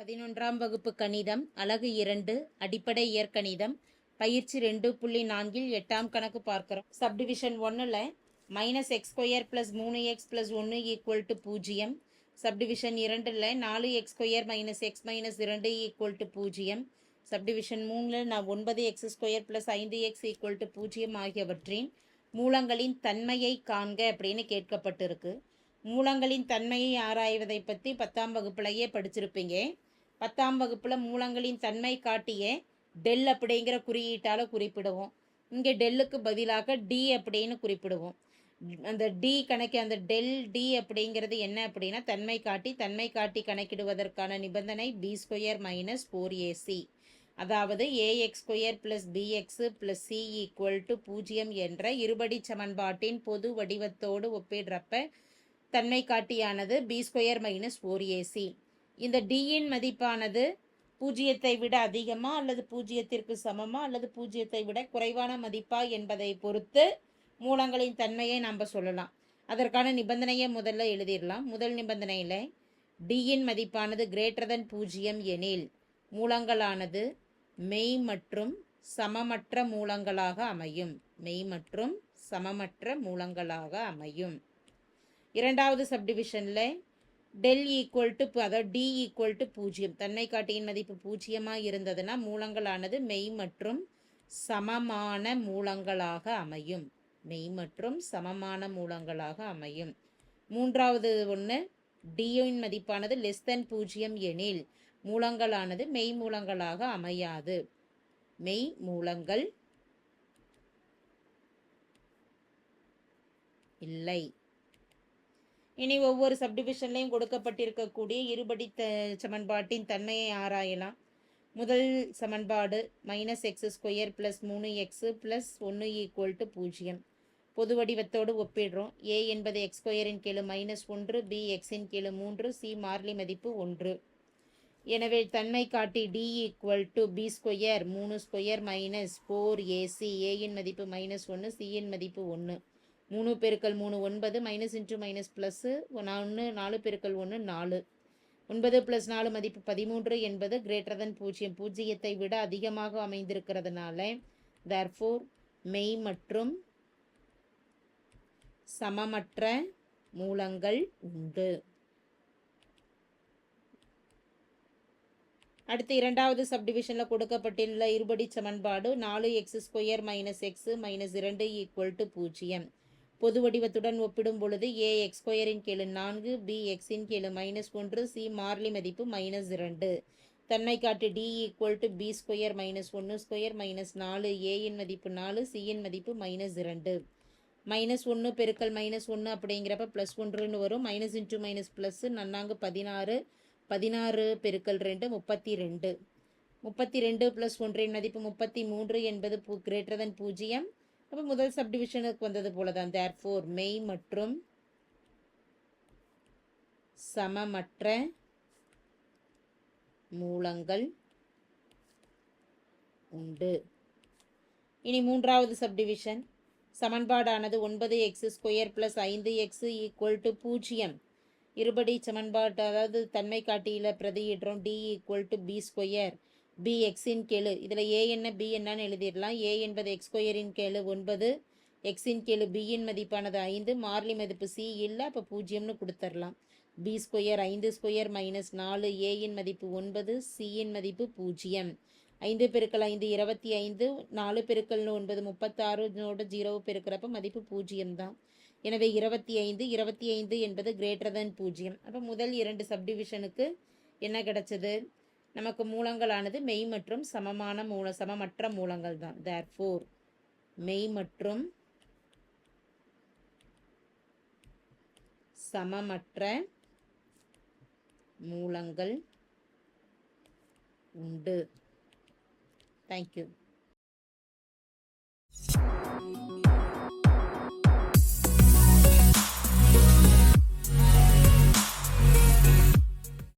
பதினொன்றாம் வகுப்பு கணிதம் அலகு இரண்டு அடிப்படை இயற்கணிதம் பயிற்சி ரெண்டு புள்ளி நான்கில் எட்டாம் கணக்கு பார்க்குறோம். சப்டிவிஷன் ஒன்றில் மைனஸ் எக்ஸ் ஸ்கொயர் ப்ளஸ் மூணு எக்ஸ் ப்ளஸ் ஒன்று ஈக்குவல் டு பூஜ்ஜியம். சப்டிவிஷன் இரண்டில் நாலு X square minus X minus இரண்டு ஈக்குவல் டு பூஜ்ஜியம். சப்டிவிஷன் மூணில் நான் ஒன்பது எக்ஸ் ஸ்கொயர் ப்ளஸ் ஐந்து எக்ஸ் ஈக்குவல் டு பூஜ்ஜியம் ஆகியவற்றின் மூலங்களின் தன்மையை காண்க அப்படின்னு கேட்கப்பட்டிருக்கு. மூலங்களின் தன்மையை ஆராய்வதை பற்றி பத்தாம் வகுப்புலையே படிச்சிருப்பீங்க. பத்தாம் வகுப்பில் மூலங்களின் தன்மை காட்டிய டெல் அப்படிங்கிற குறியீட்டால் குறிப்பிடுவோம். இங்கே டெல்லுக்கு பதிலாக டி அப்படின்னு குறிப்பிடுவோம். அந்த டி கணக்கு அந்த டெல் டி அப்படிங்கிறது என்ன அப்படின்னா தன்மை காட்டி தன்மை காட்டி கணக்கிடுவதற்கான நிபந்தனை B square minus four AC அதாவது A X square plus B X plus C equal to பூஜ்ஜியம் என்ற இருபடி சமன்பாட்டின் பொது வடிவத்தோடு ஒப்பிடுறப்ப தன்மை காட்டியானது B square minus four AC இந்த டியின் மதிப்பானது பூஜ்ஜியத்தை விட அதிகமா அல்லது பூஜ்ஜியத்திற்கு சமமா அல்லது பூஜ்ஜியத்தை விட குறைவான மதிப்பா என்பதை பொறுத்து மூலங்களின் தன்மையை நாம் சொல்லலாம். அதற்கான நிபந்தனையை முதல்ல எழுதிடலாம். முதல் நிபந்தனையில் டியின் மதிப்பானது கிரேட்டர் தன் பூஜ்ஜியம் எனில் மூலங்களானது மெய் மற்றும் சமமற்ற மூலங்களாக அமையும். மெய் மற்றும் சமமற்ற மூலங்களாக அமையும். இரண்டாவது சப்டிவிஷனில் டெல் ஈக்குவல் டு அதாவது டி ஈக்குவல் டு பூஜ்ஜியம். தன்னை காட்டியின் மதிப்பு பூஜ்ஜியமாக இருந்ததுன்னா மூலங்களானது மெய் மற்றும் சமமான மூலங்களாக அமையும். மெய் மற்றும் சமமான மூலங்களாக அமையும். மூன்றாவது ஒன்று டியோயின் மதிப்பானது லெஸ் தென் பூஜ்ஜியம் எனில் மூலங்களானது மெய் மூலங்களாக அமையாது. மெய் மூலங்கள் இல்லை. இனி ஒவ்வொரு சப்டிவிஷன்லையும் கொடுக்கப்பட்டிருக்கக்கூடிய இருபடி த சமன்பாட்டின் தன்மையை ஆராயலாம். முதல் சமன்பாடு மைனஸ் எக்ஸ் ஸ்கொயர் ப்ளஸ் மூணு எக்ஸு ப்ளஸ் ஒன்று ஈக்குவல் டு பூஜ்ஜியம். பொது வடிவத்தோடு ஒப்பிடுறோம். ஏ என்பது எக்ஸ் ஸ்கொயரின் கீழே மைனஸ் ஒன்று பி எக்ஸின் கீழே மூன்று சி மார்லி மதிப்பு ஒன்று. எனவே தன்மை காட்டி D equal to B square மூணு ஸ்கொயர் மைனஸ் ஃபோர் ஏசி ஏயின் மதிப்பு மைனஸ் ஒன்று சியின் மதிப்பு ஒன்று மூணு பெருக்கல் மூணு ஒன்பது மைனஸ் இன்ட்டு மைனஸ் ப்ளஸ்ஸு ஒன்று நாலு பெருக்கல் ஒன்று நாலு. ஒன்பது ப்ளஸ் நாலு மதிப்பு பதிமூன்று என்பது கிரேட்டர் தன் பூஜ்ஜியம். பூஜ்ஜியத்தை விட அதிகமாக அமைந்திருக்கிறதுனால தேர்ஃபோர் மெய் மற்றும் சமமற்ற மூலங்கள் உண்டு. அடுத்து இரண்டாவது சப்டிவிஷனில் கொடுக்கப்பட்டுள்ள இருபடி சமன்பாடு நாலு X square minus X minus இரண்டு ஈக்குவல் டு பூஜ்ஜியம். பொது வடிவத்துடன் ஒப்பிடும் பொழுது ஏ எக்ஸ் ஸ்கொயரின் கீழ் நான்கு பி எக்ஸின் கீழ் மைனஸ் ஒன்று சி மார்லி மதிப்பு மைனஸ் இரண்டு. தன்மை காட்டு D equal to B square minus ஒன்று ஸ்கொயர் மைனஸ் நாலு ஏயின் மதிப்பு நாலு சியின் மதிப்பு மைனஸ் இரண்டு. மைனஸ் ஒன்று பெருக்கல் மைனஸ் ஒன்று அப்படிங்கிறப்ப ப்ளஸ் ஒன்றுன்னு வரும். மைனஸ் இன்ட்டு மைனஸ் ப்ளஸ்ஸு நன்னாங்கு பதினாறு பதினாறு பெருக்கல் ரெண்டு முப்பத்தி ரெண்டு முப்பத்தி ரெண்டு ப்ளஸ் ஒன்றின் மதிப்பு முப்பத்தி மூன்று என்பது பூ கிரேட்டர் தன் பூஜ்ஜியம். அப்போ முதல் சப்டிவிஷனுக்கு வந்தது போல தான் தேர் ஃபோர் மெய் மற்றும் சமமற்ற மூலங்கள் உண்டு. இனி மூன்றாவது சப்டிவிஷன் சமன்பாடானது ஒன்பது எக்ஸ் ஸ்கொயர் ப்ளஸ் ஐந்து எக்ஸ் ஈக்குவல் டு பூஜ்ஜியம். இருபடி சமன்பாடு அதாவது தன்மை காட்டியில் பிரதியிடுறோம். D equal to B square B எக்ஸின் கேளு இதில் ஏ என்ன பி என்னன்னு எழுதிடலாம். ஏ என்பது எக்ஸ் ஸ்கொயரின் கேளு ஒன்பது. எக்ஸின் கேளு பியின் மதிப்பானது ஐந்து. மார்லி மதிப்பு சி இல்லை அப்போ பூஜ்ஜியம்னு கொடுத்துர்லாம். பி ஸ்கொயர் ஐந்து ஸ்கொயர் மைனஸ் நாலு. ஏயின் மதிப்பு ஒன்பது. சியின் மதிப்பு பூஜ்ஜியம். ஐந்து பெருக்கள் ஐந்து இருபத்தி ஐந்து. நாலு பெருக்கல் ஒன்பது முப்பத்தாறு. நோட ஜீரோ பெருக்கிறப்ப மதிப்பு பூஜ்ஜியம் தான். எனவே இருபத்தி ஐந்து இருபத்தி ஐந்து என்பது கிரேட்டர் தென் பூஜ்ஜியம். அப்போ முதல் இரண்டு சப்டிவிஷனுக்கு என்ன கிடைச்சது? நமக்கு மூலங்களானது மெய் மற்றும் சமமான மூல சமமற்ற மூலங்கள் தான். தேர் ஃபோர் மெய் மற்றும் சமமற்ற மூலங்கள் உண்டு. தேங்க்யூ